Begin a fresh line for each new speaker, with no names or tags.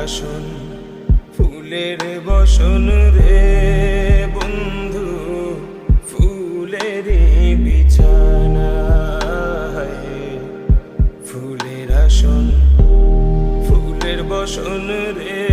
আসন ফুলের বসন রে বন্ধু ফুলের বিছানা ফুলের আসন ফুলের বসন রে